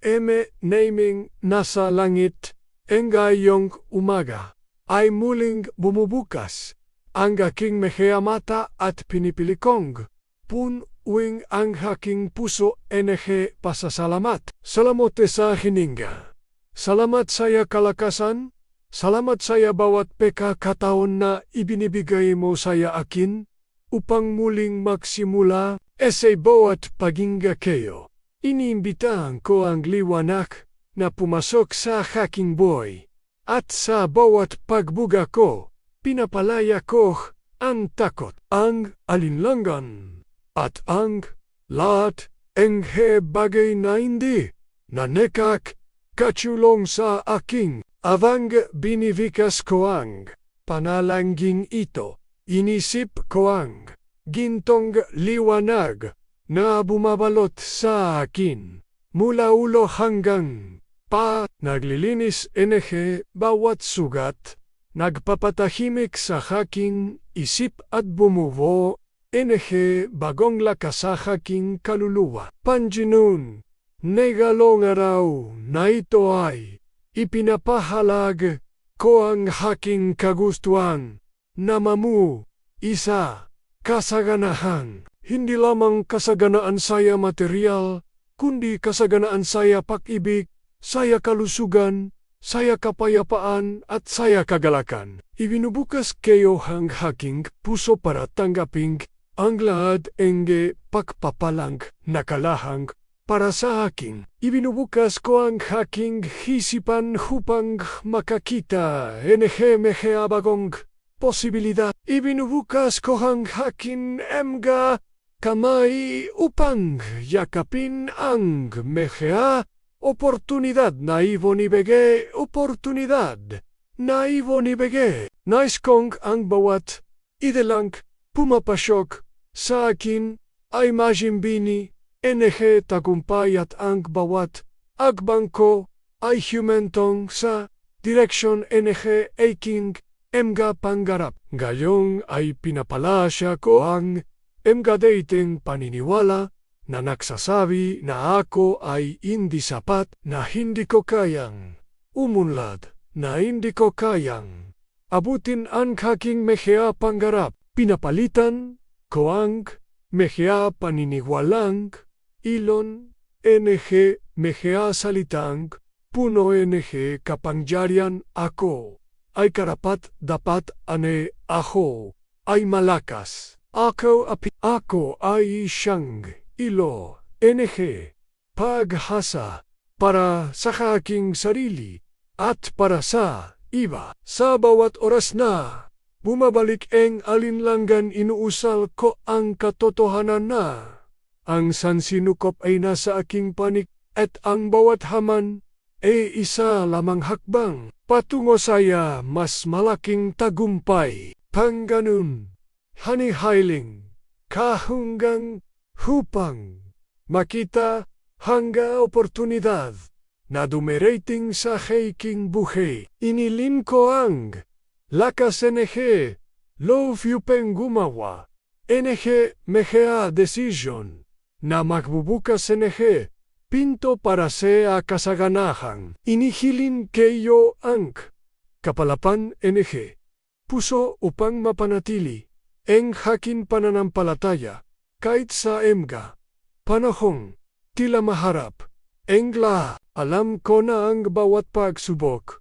eme naming nasa langit, engayong umaga, ay muling bumubukas, ang aking mata at pinipilikong, pun uwing ang aking puso enehe pasasalamat. Salamat sa hininga. Salamat saya kalakasan, salamat saya bawat peka kataon na ibinibigay mo saya akin, upang muling magsimula, ese bawat pagingga kayo. Iniimbitahan ko ang liwanak na pumasok sa aking boy, at sa bawat pagbuga ko, pinapalaya ko ang takot, ang alinlangan, at ang lahat enghe bagay na hindi na nekak kachulong sa aking avang binivikas ko ang panalangin ito. Inisip ko ang gintong liwanag na bumabalot sa akin. Mula ulo hanggang pa naglilinis enehe bawat sugat, nagpapatahimik sa aking isip at bumubo enehe bagong lakas sa aking kaluluwa. Panjinun, negalong araw na ito ay ipinapahalag ko ang aking kagustuhan na mamu, isa, kasaganahan. Hindi lamang kasaganaan saya material, kundi kasaganaan saya pag-ibig, saya kalusugan, saya kapayapaan at saya kagalakan. Ibinubukas kayo ang haking puso para tanggaping ang lahat enge pagpapalang nakalahang para sa akin. Ibinubukas ko ang haking hisipan hupang makakita enehemehe abagong posibilidad. Ibinubukas ko ang hakin emga kamay upang yakapin ang mehea oportunidad na ibonibege oportunidad na ibonibege. Nais kong ang bawat idelang pumapasok sa akin ay majimbini enehe tagumpay ang bawat agbang ko ay humentong sa direksyon enehe aking emga pangarap. Gayong ay pinapalasya ko ang emga dating paniniwala na nagsasabi na ako ay hindi sapat na hindi ko kayang umunlad, na hindi ko kayang abutin ang aking mehea pangarap. Pinapalitan ko ang mehea paniniwalang ilon NG mehea salitang puno NG kapangyarihan ako ay karapat dapat ane ako ay malakas. Ako api ako ay siyang ilo NG paghasa para sa aking sarili at para sa iba. Sa bawat oras na bumabalik ang alinlangan inuusal ko ang katotohanan na ang sansinukop ay nasa aking panik at ang bawat haman ay isa lamang hakbang patungo saya mas malaking tagumpay. Pangganun, hanihiling, kahunggang hupang makita hangga oportunidad na dumerating sa aking buhay. Inilin ko ang lakas NG, love you peng gumawa, NG mehea decision, na magbubukas NG, pinto para sa kasaganahan. Inihilin kayo ang kapalapan NG, puso upang mapanatili, ang hakin pananampalataya, kahit sa emga, panahong, tila maharap, engla, alam ko na ang bawat pagsubok,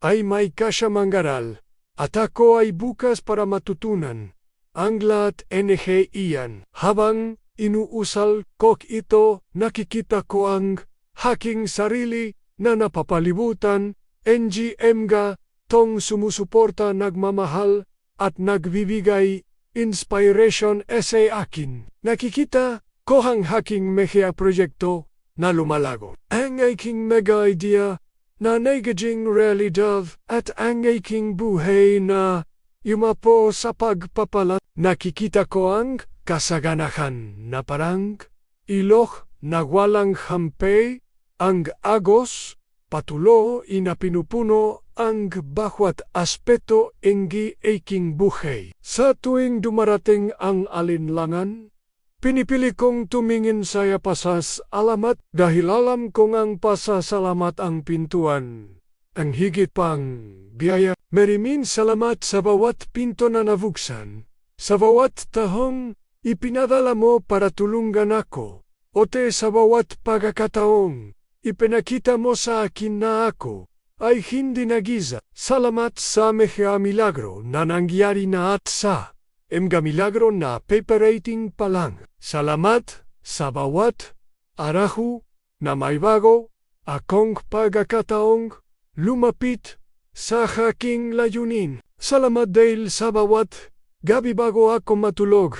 ay may kasya manggaral, at ako ay bukas para matutunan, ang lahat NG iyan, habang inuusal ko ito, nakikita ko ang haking sarili na napapalibutan, NGM ga, tong sumusuporta nagmamahal at nagbibigay inspiration sa akin. Nakikita ko ang haking mehea proyekto na lumalago. Ang aking mega idea na nagiging realidad at ang aking buhay na yumapo sa pagpapalat. Nakikita ko ang kasaganahan na parang ilok na walang hampay, ang agos, patulo inapinupuno ang bawat aspeto ingi aking buhay. Sa tuwing dumarating ang alinlangan, Pinipili kong tumingin saya pasas alamat dahil alam kong ang pasasalamat ang pintuan. Ang higit pang biyaya, marimin salamat sa bawat pinto na nabuksan. Sa bawat tahong ipinadala mo para tulungan ako. Ote sa bawat pagkakataong ipinakita mo sa akin na ako ay hindi nagiza. Salamat sa mga milagro na nangyari na at sa mga milagro na paper rating pa lang. Salamat sa bawat arahu na may bago akong pagkakataong lumapit sa aking layunin. Salamat dahil sa bawat gabi bago ako matulog.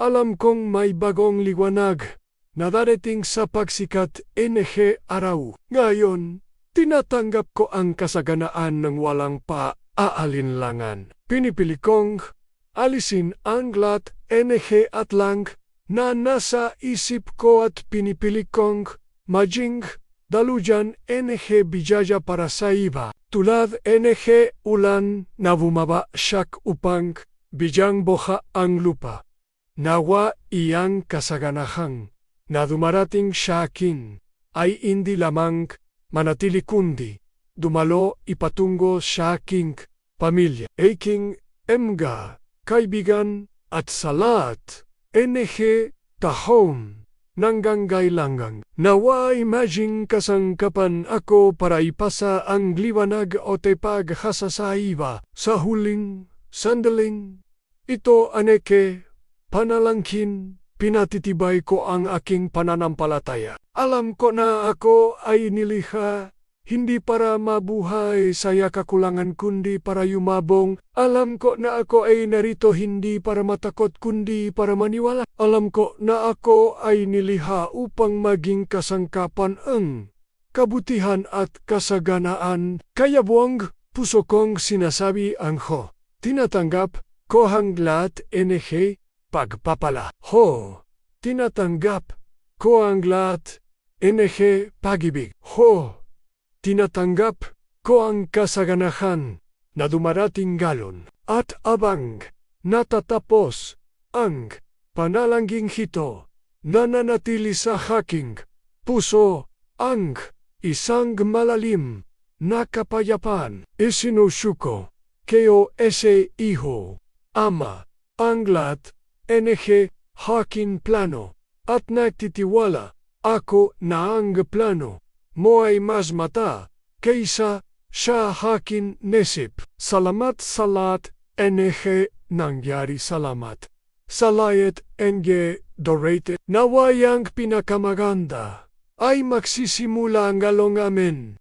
Alam kong may bagong liwanag na darating sa pagsikat NG araw. Ngayon, tinatanggap ko ang kasaganaan ng walang pa-aalinlangan. Pinipili kong alisin ang lahat NG at lang na nasa isip ko at pinipili kong maging dalujan NG bijaja para sa iba. Tulad NG ulan na bumaba siyak upang bijang boha ang lupa. Nawa iyang kasaganahang na dumarating sa akin ay hindi lamang manatili kundi dumalo ipatungo sa aking pamilya. Aking emga, kaibigan at salat. NG tahom nanggangailangang. Nawa imaging kasangkapan ako para ipasa ang liwanag o tepag hasa sa iba. Sa huling sandaling, ito aneke panalangkin, pinatitibay ko ang aking pananampalataya. Alam ko na ako ay nilikha hindi para mabuhay saya kakulangan kundi para yumabong. Alam ko na ako ay narito hindi para matakot kundi para maniwala. Alam ko na ako ay niliha upang maging kasangkapan ang kabutihan at kasaganaan. Kaya buwang puso kong sinasabi ang ho. Tinatanggap ko hanglat NG pagpapala. Ho, tinatanggap ko ang lahat NG pagibig. Ho, tinatanggap ko ang kasaganahan na dumarating galon at abang natatapos ang panalangin hito nananatili sa haking puso ang isang malalim na kapayapan isinusuko keo ese iho ama ang lahat NG hakin plano at nagtitiwala ako na ang plano mo mas mata kaysa sa hakin nesip. Salamat salat NG nangyari salamat. Salayet NG dorate nawayang pinakamaganda ay magsisimula ang galong amen.